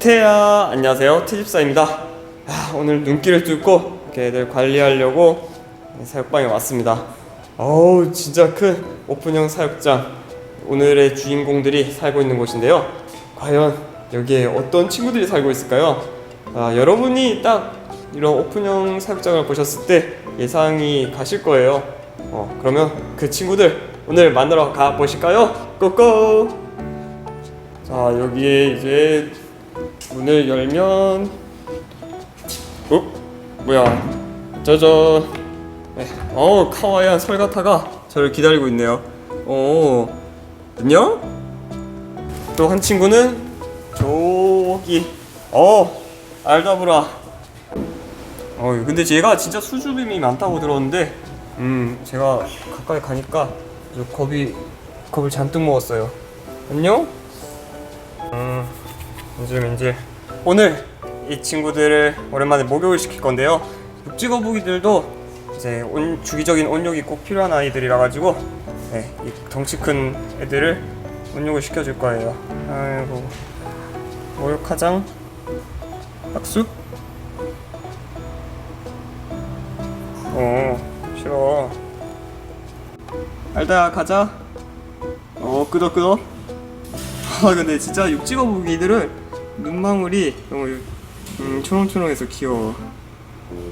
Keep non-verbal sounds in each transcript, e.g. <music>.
태야. 안녕하세요. 태집사입니다. 아, 오늘 눈길을 뚫고 이렇게 애들 관리하려고 사육방에 왔습니다. 어우 진짜 큰 오픈형 사육장. 오늘의 주인공들이 살고 있는 곳인데요. 과연 여기에 어떤 친구들이 살고 있을까요? 아, 여러분이 딱 이런 오픈형 사육장을 보셨을 때 예상이 가실 거예요. 어, 그러면 그 친구들 오늘 만나러 가 보실까요? 고고! 자 여기에 이제 문을 열면 어? 뭐야 짜잔 네. 어 카와이한 설가타가 저를 기다리고 있네요 어 안녕? 또 한 친구는 저기 어 알다브라 어 근데 얘가 진짜 수줍음이 많다고 들었는데 음 제가 가까이 가니까 저 겁이 겁을 잔뜩 먹었어요 안녕? 음 민질민질 오늘 이 친구들을 오랜만에 목욕을 시킬 건데요. 육지 거북이들도 이제 온, 주기적인 온욕이 꼭 필요한 아이들이라 가지고 네, 이 덩치 큰 애들을 온욕을 시켜줄 거예요. 아이고. 목욕하장. 박수 어 싫어. 알다 가자. 어 끄덕끄덕. <laughs> 아 근데 진짜 육지거 무기들은 눈망울이 너무 음, 초롱초롱해서 귀여워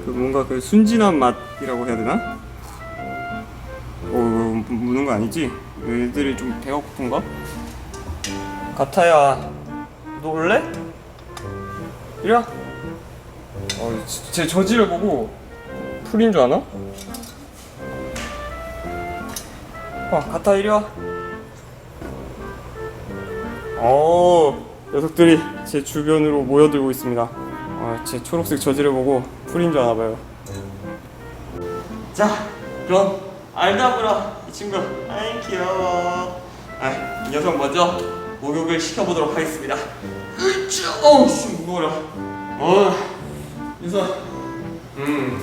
그 뭔가 그 순진한 맛이라고 해야 되나? 어 무는 거 아니지? 얘들이 좀 배가 고픈가? 가타야 너 올래? 이리 와. 어, 지- 제 저지를 보고 풀인 줄 아나? 어, 가타 이리 와. 어, 녀석들이 제 주변으로 모여들고 있습니다. 어, 제 초록색 저지를 보고 풀인 줄 아나 봐요. 자, 그럼 알다브라 이 친구, 아이 귀여워. 아, 이 녀석 먼저 목욕을 시켜보도록 하겠습니다. 어우 씨 무거워라. 어, 녀석, 음,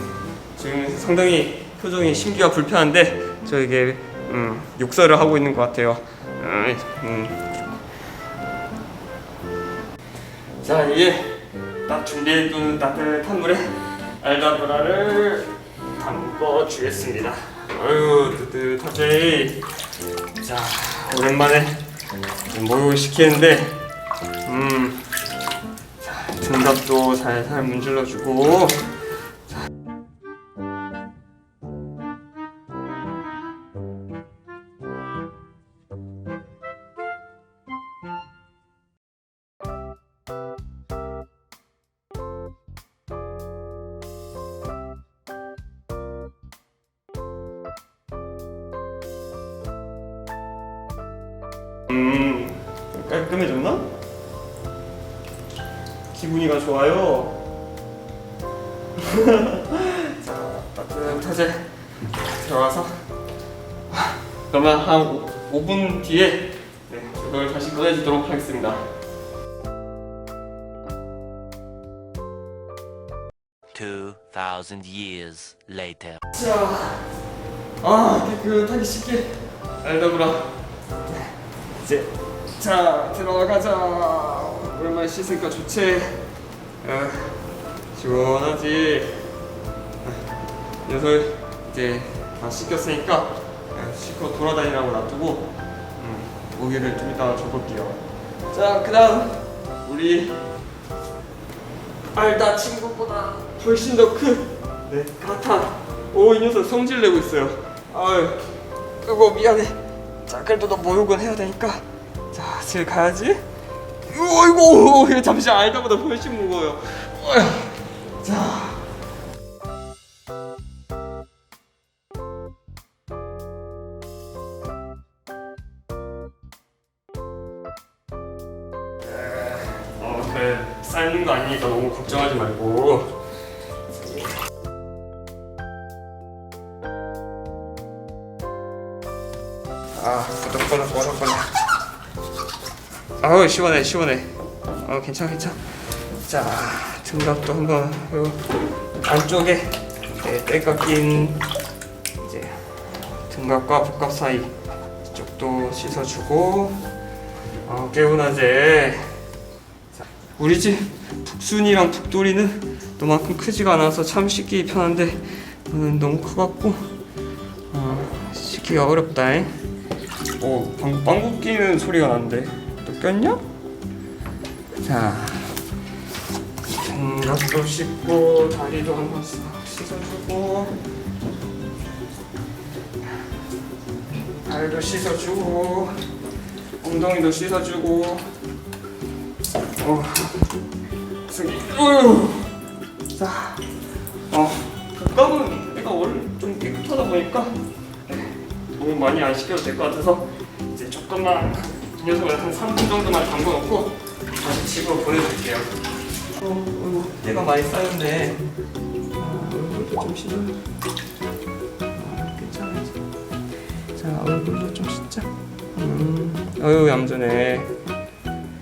지금 상당히 표정이 심기가 불편한데 저에게 음, 욕설을 하고 있는 것 같아요. 음, 음. 자 이제 딱 준비해둔 따뜻한 물에 알다브라를 담궈 주겠습니다. 아유 뜨뜻하지. 자 오랜만에 목욕을 시키는데 음 자, 등갑도 살살 문질러주고 음 깔끔해졌나? 기분이가 좋아요. <laughs> 자 따뜻하게 들어가서 그러면 한 5, 분 뒤에 네, 이걸 다시 꺼내주도록 하겠습니다. Two thousand years later. 자, 아 깨끗하게 씻게 알다브라 네, 이제 자 들어가자 오랜만에 씻으니까 좋지 아, 시원하지 아, 녀석 이제 다 씻겼으니까 아, 실컷 돌아다니라고 놔두고 음, 모기를 좀 이따가 줘볼게요 자 그다음 우리 알다 친구보다 훨씬 더 큰 네, 가타. 오, 이 녀석 성질 내고 있어요. 아유, 끄고 미안해. 자, 그래도 너 목욕은 해야 되니까. 자, 집 가야지. 어이구, 이거 잠시 알다보다 훨씬 무거워요. 어휴. 자. 어, 그래. 삶는 거 아니니까 너무 걱정하지 말고. 아, 꺼덕꺼덕 꺼덕꺼덕. 아우 시원해 시원해. 어 괜찮아 괜찮아. 자 등갑도 한번 요 안쪽에 네, 때가 낀 이제 등갑과 복갑 사이 이쪽도 씻어주고 어. 자 우리 집 북순이랑 북돌이는 너만큼 크지가 않아서 참 씻기 편한데 너는 너무 커갖고 어, 씻기가 어렵다. 잉. 어, 방금 빵구 끼는 소리가 나는데. 또 꼈냐? 자, 장갑도 씻고 다리도 한번 싹 씻어주고. 발도 씻어주고. 엉덩이도 씻어주고. 어, 승, 어휴, 자, 어, 닭감은 내가 원래 좀 깨끗하다 보니까 네, 너무 많이 안 시켜도 될 것 같아서 이제 조금만 이 녀석을 한 3분 정도만 담궈놓고 다시 집으로 보내드릴게요. 어, 어이구, 때가 많이 쌓였네. 아, 얼굴도 좀 씻어. 아, 괜찮아. 자, 얼굴도 좀 씻자. 음, 어유 얌전해.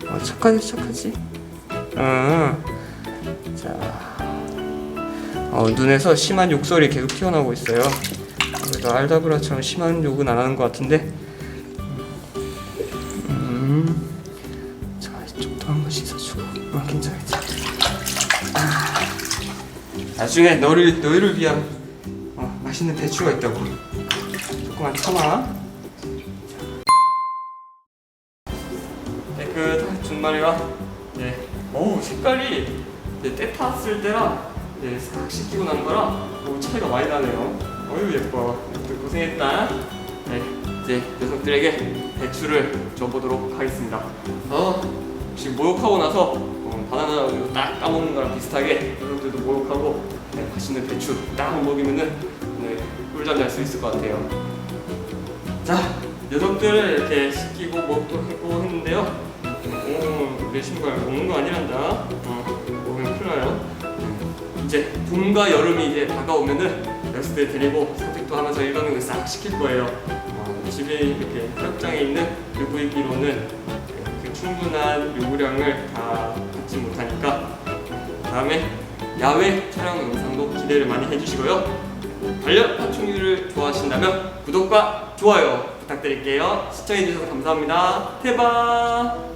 어, 착하지, 착하지. 어, 자, 어, 눈에서 심한 욕설이 계속 튀어나오고 있어요. 그래도 알다브라처럼 심한 욕은 안 하는 것 같은데. 음, 자, 이쪽도 한번 씻어주고. 어, 괜찮겠지. 아, 나중에 너를 너희를 위한 어, 맛있는 배추가 있다고. 조금만 참아. 깨끗한 준말이와 네. 어우 색깔이 네, 때 탔을 때랑 네, 싹 씻기고 난 거랑 오, 차이가 많이 나네요. 어유 예뻐. 또 고생했다. 네, 이제 녀석들에게 배추를 줘보도록 하겠습니다. 어, 혹시 목욕하고 나서 어, 바나나 딱 따먹는 거랑 비슷하게 녀석들도 목욕하고 네, 맛있는 배추 딱 먹이면은 네, 꿀잠 잘 수 있을 것 같아요. 자, 녀석들을 이렇게 씻기고 목도 하고 했는데요. 오, 내 신발 먹는 거 아니란다. 어, 먹으면 큰일 나요. 이제 봄과 여름이 이제 다가오면은 테스트 드리고 선택도 하면서 일반응을 싹 시킬 거예요. 어, 집에 이렇게 협장에 있는 요구이기로는 그 충분한 요구량을 다 받지 못하니까 다음에 야외 촬영 영상도 기대를 많이 해주시고요. 관련 파충류를 좋아하신다면 구독과 좋아요 부탁드릴게요. 시청해주셔서 감사합니다. 대박!